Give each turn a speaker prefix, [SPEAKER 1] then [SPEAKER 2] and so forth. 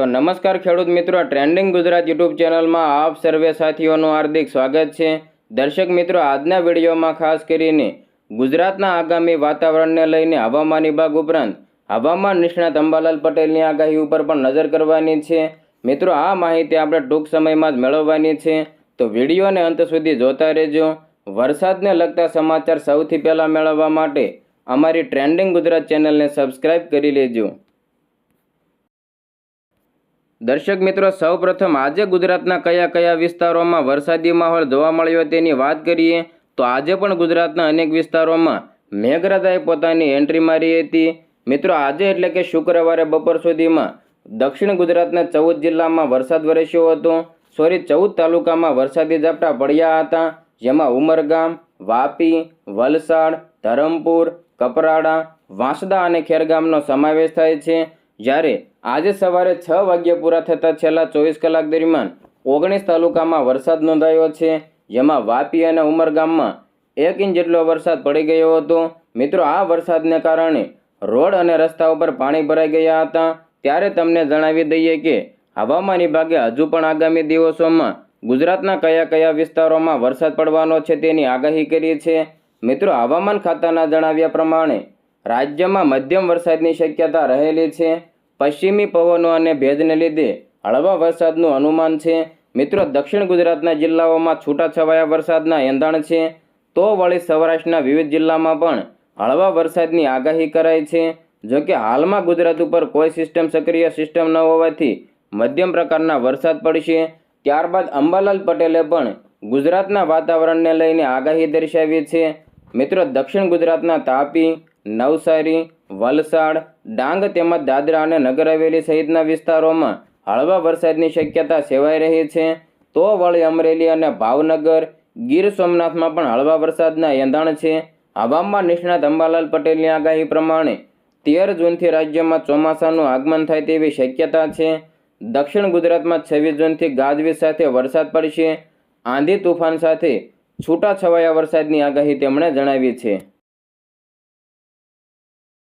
[SPEAKER 1] તો નમસ્કાર ખેડૂત મિત્રો ટ્રેન્ડિંગ ગુજરાત યુટ્યુબ ચેનલમાં આપ સર્વે સાથીઓનું હાર્દિક સ્વાગત છે. દર્શક મિત્રો, આજના વિડીયોમાં ખાસ કરીને ગુજરાતના આગામી વાતાવરણને લઈને હવામાન વિભાગ ઉપરાંત હવામાન નિષ્ણાત અંબાલાલ પટેલની આગાહી ઉપર પણ નજર કરવાની છે. મિત્રો, આ માહિતી આપણે ટૂંક સમયમાં જ મેળવવાની છે. તો વિડીયોને અંત સુધી જોતા રહેજો. વરસાદને લગતા સમાચાર સૌથી પહેલાં મેળવવા માટે અમારી ટ્રેન્ડિંગ ગુજરાત ચેનલને સબસ્ક્રાઇબ કરી લેજો. દર્શક મિત્રો, સૌપ્રથમ આજે ગુજરાતના કયા કયા વિસ્તારોમાં વરસાદી માહોલ જોવા મળ્યો તેની વાત કરીએ, તો આજે પણ ગુજરાતના અનેક વિસ્તારોમાં મેઘરાજાએ પોતાની એન્ટ્રી મારી હતી. મિત્રો, આજે એટલે કે શુક્રવારે બપોર સુધીમાં દક્ષિણ ગુજરાતના ચૌદ જિલ્લામાં વરસાદ વરસ્યો હતો. સોરી, ચૌદ તાલુકામાં વરસાદી ઝાપટા પડ્યા હતા, જેમાં ઉમરગામ, વાપી, વલસાડ, ધરમપુર, કપરાડા, વાંસદા અને ખેરગામનો સમાવેશ થાય છે. જ્યારે આજે સવારે છ વાગ્યા પૂરા થતાં છેલ્લા ચોવીસ કલાક દરમિયાન ઓગણીસ તાલુકામાં વરસાદ નોંધાયો છે. જેમાં વાપી અને ઉમરગામમાં એક ઇંચ જેટલો વરસાદ પડી ગયો હતો. મિત્રો, આ વરસાદને કારણે રોડ અને રસ્તા ઉપર પાણી ભરાઈ ગયા હતા. ત્યારે તમને જણાવી દઈએ કે હવામાન વિભાગે હજુ પણ આગામી દિવસોમાં ગુજરાતના કયા કયા વિસ્તારોમાં વરસાદ પડવાનો છે તેની આગાહી કરી છે. મિત્રો, હવામાન ખાતાના જણાવ્યા પ્રમાણે રાજ્યમાં મધ્યમ વરસાદની શક્યતા રહેલી છે. પશ્ચિમી પવનો અને ભેજને લીધે હળવા વરસાદનું અનુમાન છે. મિત્રો, દક્ષિણ ગુજરાતના જિલ્લાઓમાં છૂટાછવાયા વરસાદના એંધાણ છે. તો વળી સૌરાષ્ટ્રના વિવિધ જિલ્લામાં પણ હળવા વરસાદની આગાહી કરાઈ છે. જો કે હાલમાં ગુજરાત ઉપર કોઈ સિસ્ટમ સક્રિય સિસ્ટમ ન હોવાથી મધ્યમ પ્રકારના વરસાદ પડશે. ત્યારબાદ અંબાલાલ પટેલે પણ ગુજરાતના વાતાવરણને લઈને આગાહી દર્શાવી છે. મિત્રો, દક્ષિણ ગુજરાતના તાપી, નવસારી વલસાડ, ડાંગ તેમજ દાદરા અને નગર હવેલી સહિતના વિસ્તારોમાં હળવા વરસાદની શક્યતા સેવાઈ રહી છે. તો વળી અમરેલી અને ભાવનગર, ગીર સોમનાથમાં પણ હળવા વરસાદના એંધાણ છે. હવામાન નિષ્ણાત અંબાલાલ પટેલની આગાહી પ્રમાણે તેર જૂનથી રાજ્યમાં ચોમાસાનું આગમન થાય તેવી શક્યતા છે. દક્ષિણ ગુજરાતમાં છવ્વીસ જૂનથી ગાજવીજ સાથે વરસાદ પડશે. આંધી તુફાન સાથે છૂટાછવાયા વરસાદની આગાહી તેમણે જણાવી છે.